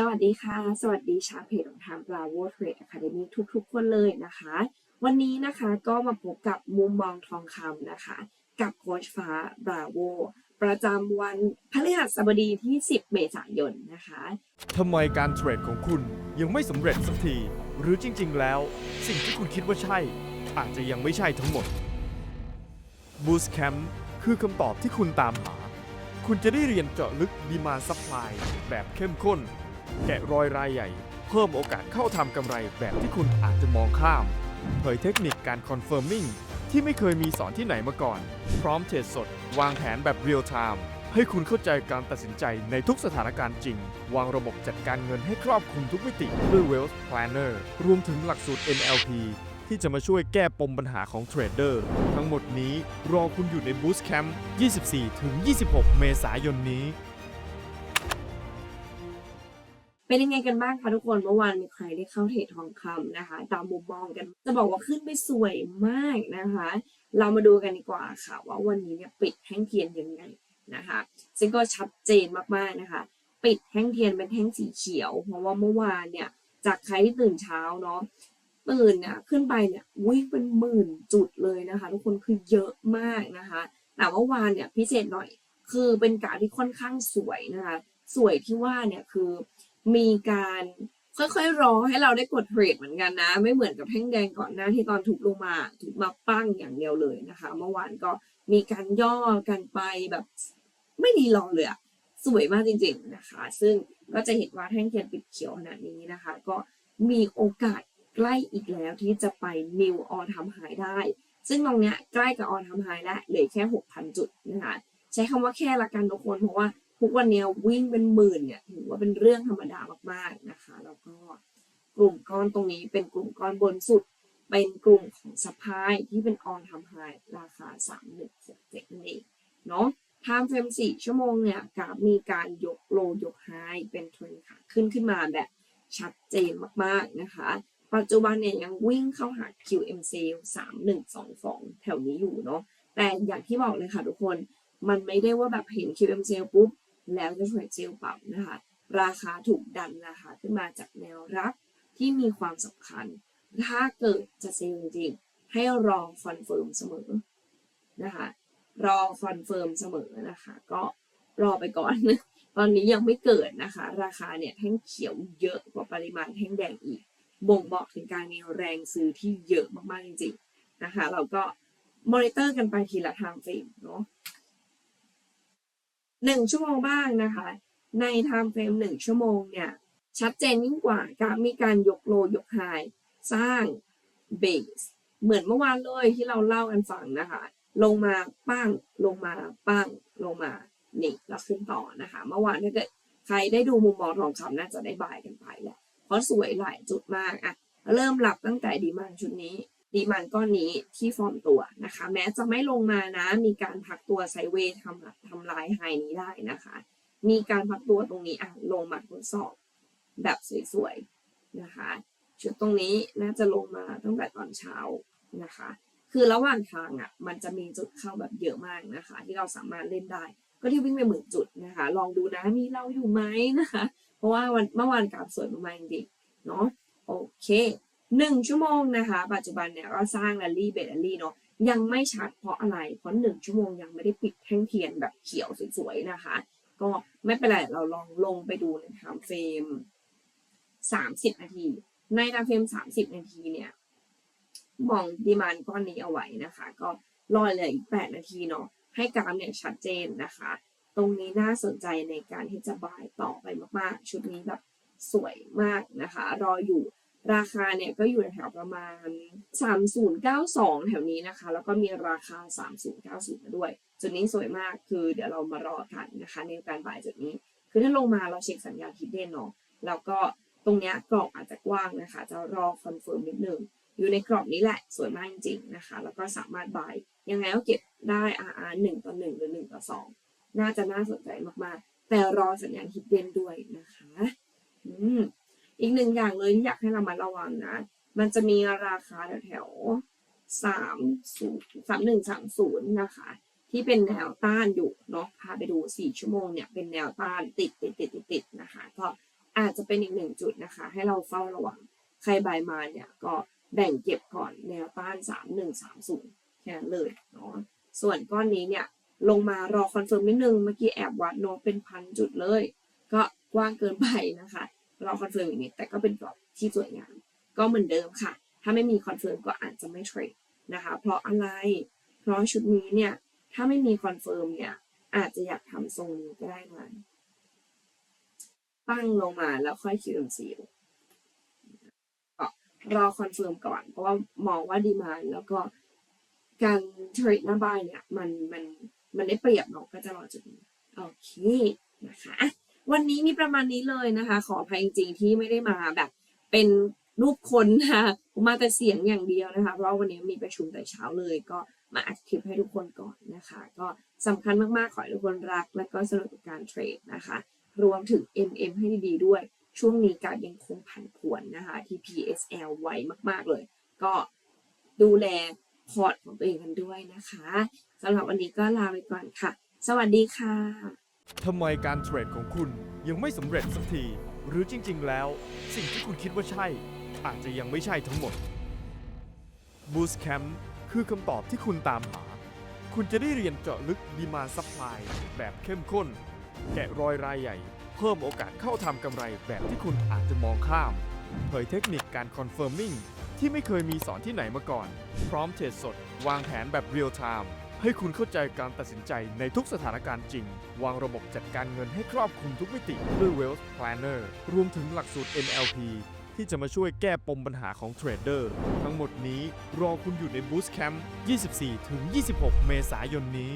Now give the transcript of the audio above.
สวัสดีค่ะ สวัสดีชาวเพจของทาง Bravo Trade Academy ทุกๆ คนเลยนะคะ วันนี้นะคะก็มาพบกับมุมมองทองคำนะคะ กับโค้ชฟ้า Bravo ประจำวันพฤหัสบดีที่ 10 เมษายนนะคะทำไมการเทรดของคุณยังไม่สำเร็จสักที หรือจริง ๆ แล้ว สิ่งที่คุณคิดว่าใช่ อาจจะยังไม่ใช่ทั้งหมด Boost Camp คือคำตอบที่คุณตามหา คุณจะได้เรียนเจาะลึกดีมาซัพพลายแบบเข้มข้น แกะรอยรายใหญ่ เพิ่มโอกาสเข้าทำกำไรแบบที่คุณอาจจะมองข้าม เผยเทคนิคการคอนเฟิร์มมิ่งที่ไม่เคยมีสอนที่ไหนมาก่อน พร้อมเทรดสด วางแผนแบบเรียลไทม์ให้คุณเข้าใจการตัดสินใจในทุกสถานการณ์จริง วางระบบจัดการเงินให้ครอบคลุมทุกมิติด้วย Wealth Planner รวมถึงหลักสูตร NLP ที่จะมาช่วยแก้ปมปัญหาของเทรดเดอร์ ทั้งหมดนี้รอคุณอยู่ใน Boost Camp 24-26 เมษายนนี้ เป็นยังไงกันบ้างคะทุกคนเมื่อวานมีใครได้เข้าเทรดทองคำนะคะ ตามมุมมองกัน จะบอกว่าขึ้นไปสวยมากนะคะ เรามาดูกันดีกว่าค่ะ ว่าวันนี้เนี่ยปิดแท่งเทียนยังไงนะคะ ซึ่งก็ชัดเจนมากๆนะคะ ปิดแท่งเทียนเป็นแท่งสีเขียว เพราะว่าเมื่อวานเนี่ยจากใครที่ตื่นเช้าเนาะตื่นเนี่ยขึ้นไปเนี่ยวิ่งเป็นหมื่นจุดเลยนะคะ ทุกคนคือเยอะมากนะคะแต่ว่าวานเนี่ยพิเศษหน่อยคือเป็นการที่ค่อนข้างสวยนะคะ สวยที่ว่าเนี่ยคือ มีการค่อยๆรอให้เราได้กดเทรดเหมือนกันนะ ไม่เหมือนกับแท่งแดงก่อนหน้าที่ตอนถูกลงมาถูกมาปั้งอย่างเดียวเลยนะคะ เมื่อวานก็มีการย่อกันไปแบบ ไม่ดีรอเลยอะสวยมากจริง ๆนะคะ ซึ่งก็จะเห็นว่าแท่งเทียนปิดเขียวขนาดนี้นะคะ ก็มีโอกาสใกล้อีกแล้วที่จะไป new all time high ได้ ซึ่งตรงเนี้ยใกล้กับ all time high แล้วเหลือแค่ 6,000 จุดนะคะใช้คำว่าแค่ละกันทุกคนเพราะว่า ทุกวันนี้วิ่งเป็นหมื่นเนี่ยถือว่าเป็นเรื่องธรรมดามากๆนะคะ แล้วก็กลุ่มก้อนตรงนี้เป็นกลุ่มก้อนบนสุด เป็นกลุ่มของสปายที่เป็นออนทำไฮราคา3167นั่นเองเนาะไทม์เฟรม4ชั่วโมงเนี่ยกราฟมีการยกโลยกไฮเป็นทรนขาขึ้นขึ้นมาแบบชัดเจนมากๆนะคะ ปัจจุบันเนี่ยยังวิ่งเข้าหา QMC 3122 แถวนี้อยู่เนาะแต่อย่างที่บอกเลยค่ะทุกคนมันไม่ได้ว่าแบบเห็น QM sale ปุ๊บ แล้วจะเทรดเซลปรับนะคะ ราคาถูกดันราคาขึ้นมาจากแนวรับที่มีความสำคัญ ถ้าเกิดจะเซลจริงๆให้รอคอนเฟิร์มเสมอนะคะ รอคอนเฟิร์มเสมอนะคะ ก็รอไปก่อน ตอนนี้ยังไม่เกิดนะคะ ราคาเนี่ยแท่งเขียวเยอะกว่าปริมาณแท่งแดงอีก บ่งบอกถึงการมีแรงซื้อที่เยอะมากๆจริงๆนะคะ เราก็มอนิเตอร์กันไปทีละทางเฟรมเนาะ หนึ่งชั่วโมงบ้างนะคะ ในไทม์เฟรมหนึ่งชั่วโมงเนี่ย ชัดเจนยิ่งกว่าการมีการยกโลยกไฮสร้างเบสเหมือนเมื่อวานเลยที่เราเล่ากันฟังนะคะ ลงมาปั้งลงมาปั้งลงมานี่แล้วขึ้นต่อนะคะ เมื่อวานถ้าเกิดใครได้ดูมุมมองทองคำน่าจะได้บายกันไปแหละเพราะสวยหลายจุดมากอะเริ่มหลับตั้งแต่ดีมานชุดนี้ ดีมันก้อนนี้ที่ฟอร์มตัวนะคะ แม้จะไม่ลงมานะ มีการพักตัวไซเวทำทำลายไฮนี้ได้นะคะ มีการพักตัวตรงนี้อะลงมาทดสอบแบบสวยๆนะคะชุดตรงนี้น่าจะลงมาตั้งแต่ตอนเช้านะคะ คือระหว่างทางอะมันจะมีจุดเข้าแบบเยอะมากนะคะ ที่เราสามารถเล่นได้ ก็ที่วิ่งไปหมื่นจุดนะคะ ลองดูนะมีเราอยู่ไหมนะคะ เพราะว่าวันเมื่อวานกราฟสวยมากจริงๆเนาะโอเค หนึ่งชั่วโมงนะคะ ปัจจุบันเนี่ยก็สร้างแรลลี่เบรลลี่เนาะยังไม่ชัดเพราะอะไร เพราะหนึ่งชั่วโมงยังไม่ได้ปิดแท่งเทียนแบบเขียวสวยๆนะคะ ก็ไม่เป็นไรเราลองลงไปดูในไทม์เฟรมสามสิบนาที ในไทม์เฟรมสามสิบนาทีเนี่ยมองดีมานก้อนนี้เอาไว้นะคะ ก็รอเลยอีกแปดนาทีเนาะให้กราฟเนี่ยชัดเจนนะคะ ตรงนี้น่าสนใจในการที่จะบายต่อไปมากๆ ชุดนี้แบบสวยมากนะคะ รออยู่ ราคาเนี่ยก็อยู่แถวประมาณ 3092 แถวนี้นะคะ แล้วก็มีราคา 3090มาด้วย จุดนี้สวยมากคือเดี๋ยวเรามารอกันนะคะ ในการบ่ายจุดนี้ คือถ้าลงมาเราเช็คสัญญาณฮิดเด้นเนาะแล้วก็ตรงเนี้ยกรอบอาจจะกว้างนะคะ จะรอคอนเฟิร์มนิดนึง อยู่ในกรอบนี้แหละสวยมากจริงๆนะคะ แล้วก็สามารถบ่ายยังไงก็เก็บได้ RR 1ต่อ1หรือ1ต่อ2น่าจะน่าสนใจมากๆ แต่รอสัญญาณฮิดเด้นด้วยนะคะ อืม อีกหนึ่งอย่างเลยที่อยากให้เรามาระวังนะ มันจะมีราคาแถวสามศูนย์สามหนึ่งสามศูนย์นะคะ ที่เป็นแนวต้านอยู่เนาะพาไปดูสี่ชั่วโมงเนี่ยเป็นแนวต้านติดติดติดติดติดนะคะก็อาจจะเป็นอีกหนึ่งจุดนะคะ ให้เราเฝ้าระวังใครบายมาเนี่ยก็แบ่งเก็บก่อนแนวต้านสามหนึ่งสามศูนย์แค่เลยเนาะส่วนก้อนนี้เนี่ยลงมารอคอนเฟิร์มนิดนึงเมื่อกี้แอบวัดโนเป็นพันจุดเลย ก็กว้างเกินไปนะคะ รอคอนเฟิร์มอีกนิดแต่ก็เป็นกรอบที่สวยงามก็เหมือนเดิมค่ะ ถ้าไม่มีคอนเฟิร์มก็อาจจะไม่เทรดนะคะ เพราะอะไร เพราะชุดนี้เนี่ย ถ้าไม่มีคอนเฟิร์มเนี่ย อาจจะอยากทำทรงนี้ก็ได้มาตั้งลงมาแล้วค่อยคิวซีก็รอคอนเฟิร์มก่อน เพราะว่ามองว่าดีมาแล้วก็การเทรดหน้าบ้านเนี่ย มันมันมันได้เปรียบเนาะก็จะรอจุดนี้โอเคนะคะ วันนี้มีประมาณนี้เลยนะคะ ขออภัยจริงๆที่ไม่ได้มาแบบเป็นรูปคนนะคะมาแต่เสียงอย่างเดียวนะคะ เพราะว่าวันนี้มีประชุมแต่เช้าเลยก็มาอัดคลิปให้ทุกคนก่อนนะคะ ก็สำคัญมากๆ ขอให้ทุกคนรัก และก็สนุกกับการเทรดนะคะ รวมถึง MM ให้ดีๆด้วย ช่วงนี้การยังคงผันผวนนะคะ ที่ PSL ไวมากๆเลย ก็ดูแลพอร์ตของตัวเองกันด้วยนะคะสำหรับวันนี้ก็ลาไปก่อนค่ะ สวัสดีค่ะ ทำไมการเทรดของคุณยังไม่สำเร็จสักที หรือจริง ๆ แล้ว สิ่งที่คุณคิดว่าใช่ อาจจะยังไม่ใช่ทั้งหมด Boost Camp คือคำตอบที่คุณตามหา คุณจะได้เรียนเจาะลึกดีมาซัพพลายแบบเข้มข้น แกะรอยรายใหญ่ เพิ่มโอกาสเข้าทำกำไรแบบที่คุณอาจจะมองข้าม เผยเทคนิคการคอนเฟิร์มมิ่งที่ไม่เคยมีสอนที่ไหนมาก่อน พร้อมเทรดสด วางแผนแบบเรียลไทม์ ให้คุณเข้าใจการตัดสินใจในทุกสถานการณ์จริง วางระบบจัดการเงินให้ครอบคลุมทุกมิติด้วย Wealth Planner รวมถึงหลักสูตร NLP ที่จะมาช่วยแก้ปมปัญหาของเทรดเดอร์ ทั้งหมดนี้รอคุณอยู่ใน Boost Camp 24-26 เมษายนนี้